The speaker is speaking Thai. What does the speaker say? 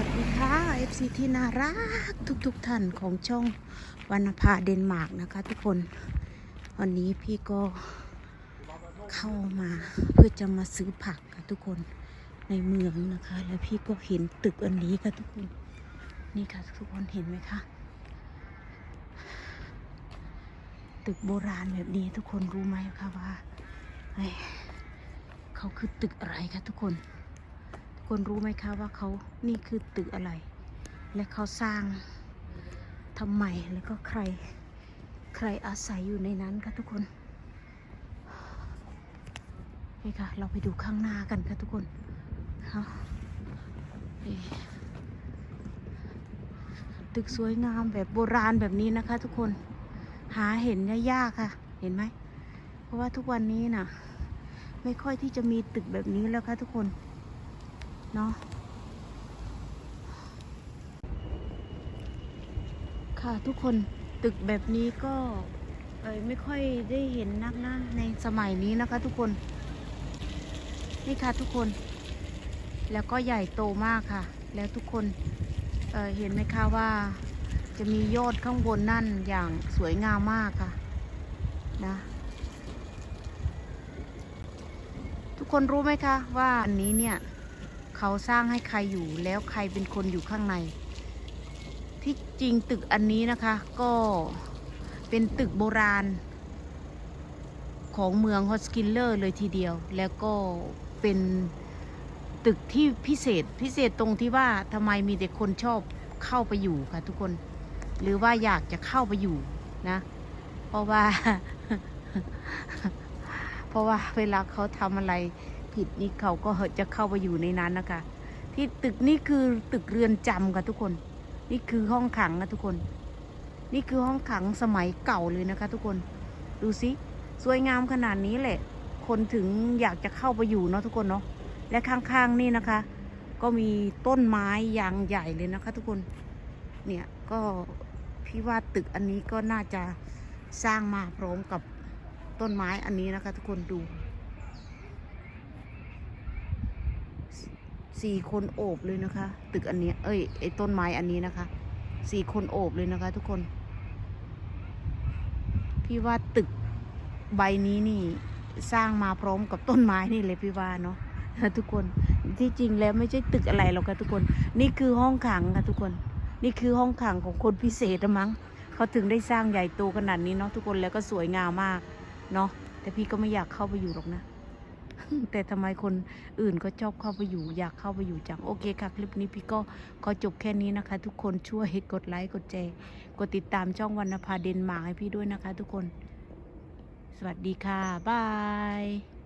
วัสดีค่ะ FC ที่น่ารักทุกๆทท่านของช่องวรรณภาเดนมาร์กนะคะทุกคน วันนี้พี่ก็เข้ามาเพื่อจะมาซื้อผักค่ะทุกคนในเมืองนะคะ แล้วพี่ก็เห็นตึกอันนี้ค่ะทุกคน นี่ค่ะทุกคนเห็นไหมคะ ตึกโบราณแบบนี้ทุกคนรู้ไหมคะว่าเขาคือตึกอะไรคะทุกคน คนรู้ไหมคะว่าเขานี่คือตึกอะไร และเขาสร้างทำไมแล้วก็ใครใครอาศัยอยู่ในนั้นคะทุกคนนี่ค่ะ เราไปดูข้างหน้ากันค่ะทุกคนฮะตึกสวยงามแบบโบราณแบบนี้นะคะ ทุกคนหาเห็นยากค่ะ เห็นไหม เพราะว่าทุกวันนี้น่ะ ไม่ค่อยที่จะมีตึกแบบนี้แล้วค่ะทุกคน เนาะค่ะทุกคนตึกแบบนี้ก็เอยไม่ค่อยได้เห็นนักนะในสมัยนี้นะคะ ทุกคน นี่ค่ะทุกคน แล้วก็ใหญ่โตมากค่ะ แล้วทุกคนเเห็นไหมคะว่าจะมียอดข้างบนนั่นอย่างสวยงามมากค่ะนะทุกคนรู้ไหมคะว่าอันนี้เนี่ย เขาสร้างให้ใครอยู่แล้วใครเป็นคนอยู่ข้างใน ที่จริงตึกอันนี้นะคะ ก็เป็นตึกโบราณ ของเมืองฮอสกิลเลอร์เลยทีเดียว แล้วก็เป็นตึกที่พิเศษพิเศษตรงที่ว่าทำไมมีแต่คนชอบเข้าไปอยู่ค่ะทุกคน หรือว่าอยากจะเข้าไปอยู่นะ เพราะว่า เพราะว่าเวลาเขาทำอะไร ผิดนี่เขาก็จะเข้าไปอยู่ในนั้นนะคะ ที่ตึกนี่คือตึกเรือนจำค่ะทุกคน นี่คือห้องขังนะทุกคน นี่คือห้องขังสมัยเก่าเลยนะคะ ทุกคน ดูสิสวยงามขนาดนี้แหละ คนถึงอยากจะเข้าไปอยู่เนาะทุกคนเนาะ และข้างๆนี่นะคะ ก็มีต้นไม้ยางใหญ่เลยนะคะ ทุกคน เนี่ยก็พี่ว่าตึกอันนี้ก็น่าจะสร้างมาพร้อมกับต้นไม้อันนี้นะคะ ทุกคนดู สี่คนโอบเลยนะคะ ตึกอันนี้ เอ้ยไอ้ต้นไม้อันนี้นะคะสี่คนโอบเลยนะคะ ทุกคน พี่ว่าตึกใบนี้นี่ สร้างมาพร้อมกับต้นไม้นี่เลยพี่ว่าเนาะทุกคนที่จริงแล้วไม่ใช่ตึกอะไรหรอกค่ะทุกคน นี่คือห้องขังค่ะทุกคน นี่คือห้องขังของคนพิเศษละมั้งเขาถึงได้สร้างใหญ่โตขนาดนี้เนาะทุกคนแล้วก็สวยงามมากเนาะแต่พี่ก็ไม่อยากเข้าไปอยู่หรอกนะ แต่ทำไมคนอื่นก็ชอบเข้าไปอยู่อยากเข้าไปอยู่จังโอเคค่ะ คลิปนี้พี่ก็ขอจบแค่นี้นะคะ ทุกคนช่วยกดไลค์กดแชร์กดติดตามช่องวรรณภาเดนมาร์กให้พี่ด้วยนะคะ ทุกคน สวัสดีค่ะบาย